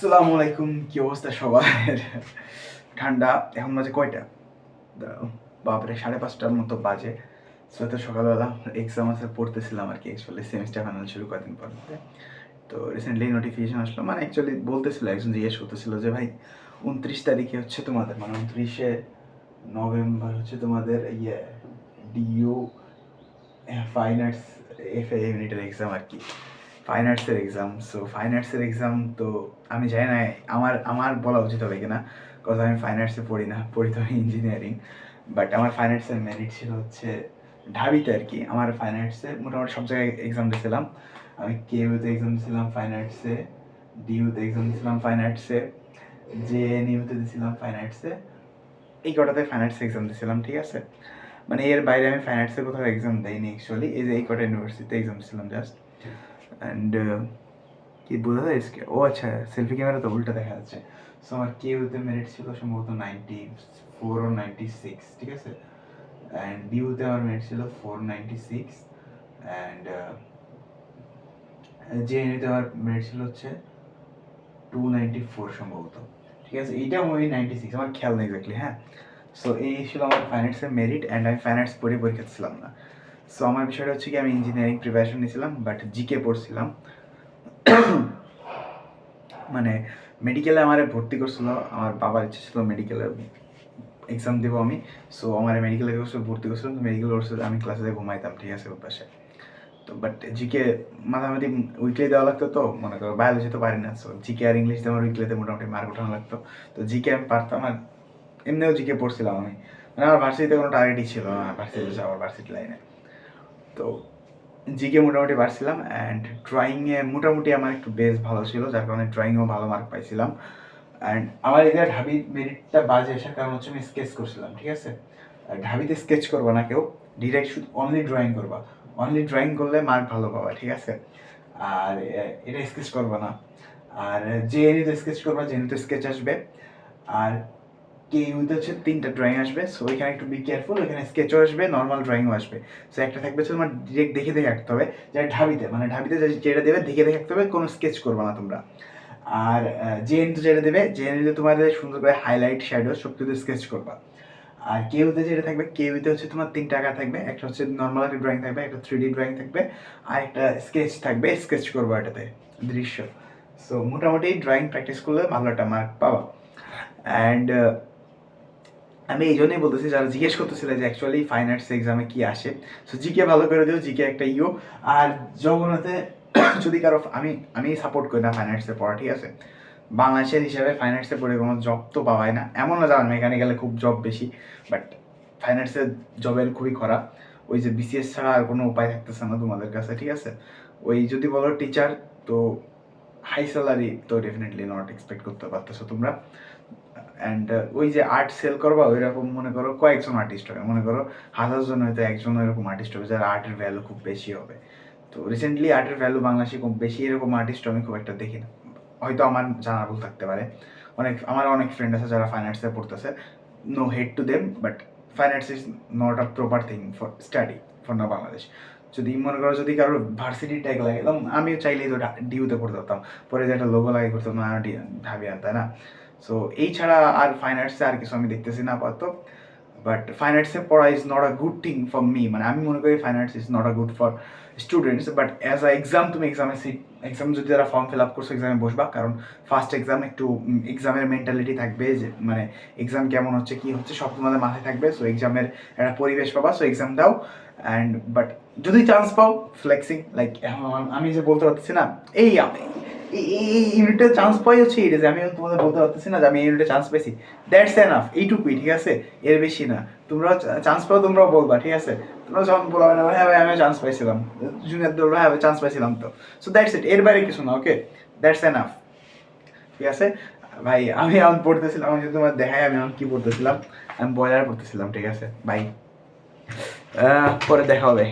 আসসালামু আলাইকুম, কি অবস্থা সবার? ঠান্ডা, এখন বাজে কয়টা? বাপরে, সাড়ে পাঁচটার মতো বাজে। সো তো সকালবেলা এক্সাম আছে, পড়তেছিলাম আর কি অ্যাকচুয়ালি সেমিস্টার ফাইনাল শুরু কয়েকদিন পর। তো রিসেন্টলি নোটিফিকেশন আসলো মানে অ্যাকচুয়ালি বলতেছিল একজন জিজ্ঞেস করতেছিল যে, ভাই, উনত্রিশ তারিখে হচ্ছে তোমাদের মানে উনত্রিশে নভেম্বর হচ্ছে তোমাদের ইয়ে DU fine arts F A ইউনিটের এক্সাম আর কি। ফাইন আর্টসের এক্সাম সো ফাইন আর্টসের এক্সাম তো আমি জানি না আমার আমার বলা উচিত হবে কিনা কজ আমি ফাইন আর্টসে পড়ি না পড়ি তো ইঞ্জিনিয়ারিং বাট আমার ফাইন আর্টসের মেরিট ছিল হচ্ছে ঢাবিতে আর কি আমার ফাইন আর্টসে মোটামুটি সব জায়গায় এক্সাম দিয়েছিলাম আমি কেউতে এক্সাম দিয়েছিলাম ফাইন আর্টসে ডিউতে এক্সাম দিয়েছিলাম ফাইন আর্টসে জে এন ইউতে দিয়েছিলাম ফাইন আর্টসে এই কটাতে ফাইন আর্টসে এক্সাম দিয়েছিলাম ঠিক আছে মানে এর বাইরে আমি ফাইন আর্টসে কোথাও এক্সাম দেইনি অ্যাকচুয়ালি এই যে এই কটা ইউনিভার্সিটিতে এক্সাম দিয়েছিলাম জাস্ট অ্যান্ড কি বোঝা যায় স্কে- ও আচ্ছা সেলফি ক্যামেরা তো উল্টা দেখা যাচ্ছে। সো আমার কেউতে মেরিট ছিল সম্ভবত নাইনটি ফোর ও নাইনটি সিক্স ঠিক আছে? অ্যান্ড ডিউতে আমার মেরিট ছিল ফোর নাইনটি সিক্স অ্যান্ড জেএনইউতে আমার মেরিট ছিল হচ্ছে টু নাইনটি ফোর সম্ভবত। ঠিক আছে? এইটা ওই নাইনটি সিক্স আমার খেয়াল নেই এক্স্যাক্টলি হ্যাঁ? সো এই ছিল আমার ফাইন্যান্সের মেরিট অ্যান্ড আমি ফাইন্যান্স পড়ে পরীক্ষা ছিলাম না। সো আমার বিষয়টা হচ্ছে কি, আমি ইঞ্জিনিয়ারিং প্রিপারেশন নিয়েছিলাম বাট জিকে পড়ছিলাম। মানে মেডিকেলে আমার ভর্তি করছিল, আমার বাবার ইচ্ছে ছিল মেডিকেলে এক্সাম দেবো আমি। সো আমার মেডিকেলে ভর্তি করছিলাম মেডিকেল কোর্সে আমি ক্লাসে ঘুমাইতাম, ঠিক আছে পাশে তো বাট জিকে মাঝামাঝি উইকলি দেওয়া লাগতো তো, মনে করো বায়োলজি তো পারি না। সো জিকে আর ইংলিশ আমার উইকলিতে মোটামুটি মার্ক উঠানো লাগতো। তো জিকে আমি পারতাম আর এমনিও জিকে পড়ছিলাম আমি। মানে আমার ভার্সিটিতে কোনো টার্গেটই ছিল না ভার্সিটি যাওয়ার ভার্সিটি লাইনে তো জিকে মোটামুটি পারছিলাম অ্যান্ড ড্রয়িংয়ে মোটামুটি আমার একটু বেস ভালো ছিল, যার কারণে ড্রয়িংয়েও ভালো মার্ক পাইছিলাম। অ্যান্ড আমার এদের ঢাবি মেরিটটা বাজে আসার কারণ হচ্ছে আমি স্কেচ করছিলাম, ঠিক আছে? ঢাবিতে স্কেচ করবা না কেউ ডিরেক্ট শুধু অনলি ড্রয়িং করবা। অনলি ড্রয়িং করলে মার্ক ভালো পাবা, ঠিক আছে? আর এটা স্কেচ করবা না। আর যে এনিতে স্কেচ করবা জেনিতে স্কেচ আসবে। আর কে হচ্ছে? তিনটা ড্রয়িং আসবে সো ওইখানে একটু বি কেয়ারফুল ওইখানে স্কেচও আসবে নর্মাল ড্রয়িংও আসবে। সো একটা থাকবে তোমার ডিরেক্ট দেখে দেখে আঁকতে হবে যেটা ঢাবিতে মানে ঢাবিতে যেটা দেবে, দেখে দেখে আঁকতে হবে, কোনো স্কেচ করবে না তোমরা। আর যে এনতে যেটা দেবে, যে এনতে তোমাদের সুন্দর করে হাইলাইট শ্যাডো সব কিছু স্কেচ করবা। আর কেউতে যেটা থাকবে কেউতে হচ্ছে তোমার তিনটা আঁকা থাকবে, একটা হচ্ছে নর্মাল একটা ড্রয়িং থাকবে, একটা থ্রি ডি ড্রয়িং থাকবে, আর একটা স্কেচ থাকবে স্কেচ করব এটাতে, দৃশ্য। সো মোটামুটি ড্রয়িং প্র্যাকটিস করলে ভালো একটা মার্ক পাবা। অ্যান্ড আমি এই জন্যই বলতেছি যারা জিজ্ঞেস করতেছিল যে অ্যাকচুয়ালি ফাইন আর্টস এক্সামে কি আসে সো জিকে ভালো করে দিও জিকে একটা ইও আর জগন্নাথে যদি কারও আমি আমি সাপোর্ট করি না ফাইন আর্টসে পড়া, ঠিক আছে? বাংলাদেশের হিসাবে ফাইন আর্টসে পড়ে কোনো জব তো পাওয়ায় না। এমন না জানেন মেকানিক্যালে খুব জব বেশি বাট ফাইন আর্টসের জবের খুবই খারাপ। ওই যে বিসিএস ছাড়া আর কোনো উপায় থাকতেছে না তোমাদের কাছে, ঠিক আছে? ওই যদি বলো টিচার তো হাই স্যালারি তো ডেফিনেটলি নট এক্সপেক্ট করতে পারতেছো তোমরা। অ্যান্ড ওই যে আর্ট সেল করবা ওই রকম মনে করো কয়েকজন আর্টিস্ট হবে। মনে করো হাজার জন হয়তো একজন এরকম আর্টিস্ট হবে যার আর্টের ভ্যালু খুব বেশি হবে। তো রিসেন্টলি আর্টের ভ্যালু বাংলাদেশে খুব বেশি এরকম আর্টিস্ট আমি খুব একটা দেখি না। হয়তো আমার জানা ভুল থাকতে পারে। অনেক, আমার অনেক ফ্রেন্ড আছে যারা ফাইন আর্টসে পড়তেছে। No hate to them but fine arts is not a proper thing for study for না বাংলাদেশ যদি মনে করো যদি কারোর ভার্সিটি ট্যাগ লাগে একদম আমিও চাইলেই তো ডিউতে পড়তে পারতাম পরে যে একটা লোগো লাগে, করতাম, না ঢাবি আন তাই না? সো এই ছাড়া আর ফাইন আর্টসে আর কিছু আমি দেখতেছি না আপাতত। বাট ফাইন আর্টসে পড়া is not a good thing for me মানে আমি মনে করি fine arts is not a good for students but as a exam তুমি এক্সামে সিট এক্সাম যদি তারা ফর্ম ফিল আপ করছ এক্সামে বসবা। কারণ ফার্স্ট এক্সাম একটু এক্সামের মেন্টালিটি থাকবে যে মানে এক্সাম কেমন হচ্ছে, কী হচ্ছে, সব তোমাদের মাথায় থাকবে। সো এক্সামের একটা পরিবেশ পাবা। সো এক্সাম দাও। অ্যান্ড বাট যদি চান্স পাও ফ্লেক্সিং লাইক আমি যে বলতে পারতেছি না, এই আমি। এই ইউনিটে চান্স পাই হচ্ছে এই যে আমি তোমাদের বলতে পারতেছি না যে আমি ইউনিটে চান্স পেয়েছি দ্যাটস এনাফ এইটুকুই, ঠিক আছে? এর বেশি না। তোমরা চান্স পাও, তোমরাও বলবা, ঠিক আছে? তোমরা যখন বলবে না হ্যাঁ ভাই আমি চান্স পাইছিলাম। জুনিয়র বলবে হ্যাঁ চান্স পাইছিলাম তো। সো দ্যাটস ইট এর বাইরে কিছু না ওকে দ্যাটস এনাফ ঠিক আছে? ভাই, আমি এখন পড়তেছিলাম, আমি যদি তোমার দেখাই, আমি এখন কি পড়তেছিলাম? আমি বয়লার পড়তেছিলাম, ঠিক আছে? বাই পরে দেখা হবে।